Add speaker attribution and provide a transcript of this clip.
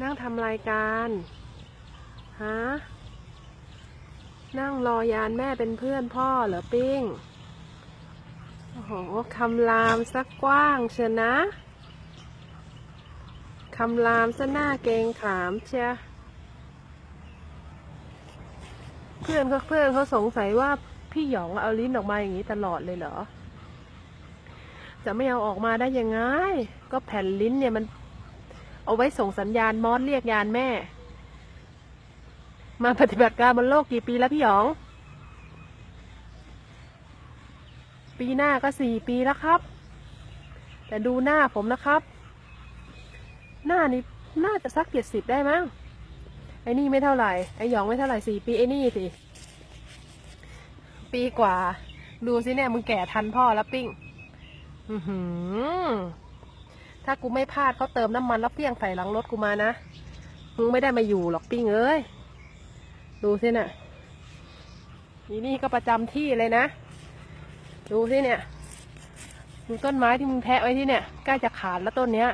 Speaker 1: นั่งทำรายการฮะนั่งรอยานแม่เป็นเพื่อนพ่อเหรอปิ้ง โอ้โหคำรามสักกว้างเชียนะคำรามซะหน้าเกงขามเชียเพื่อนเขาเพื่อนเขาสงสัยว่าพี่หยองเอาลิ้นออกมาอย่างนี้ตลอดเลยเหรอ จะไม่เอาออกมาได้ยังไง ก็แผ่นลิ้นเนี่ยมัน เอาไว้ส่งสัญญาณมอสเรียกยานแม่ มาปฏิบัติการบนโลกกี่ปีแล้วพี่หยอง ปีหน้าก็สี่ปีแล้วครับ แต่ดูหน้าผมนะครับ หน้านี่น่าจะสักเจ็ดสิบได้มั้งไอ้นี่ไม่เท่าไหร่ไอ้หยองไม่เท่าไหร่สี่ปีไอ้นี่สิปีกว่า ดูสิเนี่ยมึงแก่ทันพ่อแล้วปิ้ง อือหือ ถ้ากูไม่พลาดเขาเติมน้ำมันแล้วเพี้ยงใส่หลังรถกูมานะ มึงไม่ได้มาอยู่หรอกปิ้งเอ้ย ดูสิน่ะอีนี่ก็ประจำที่เลยนะ ดูสิเนี่ยดูต้นไม้ที่มึงแทะไว้ที่เนี่ยใกล้จะขาดแล้วต้นเนี้ย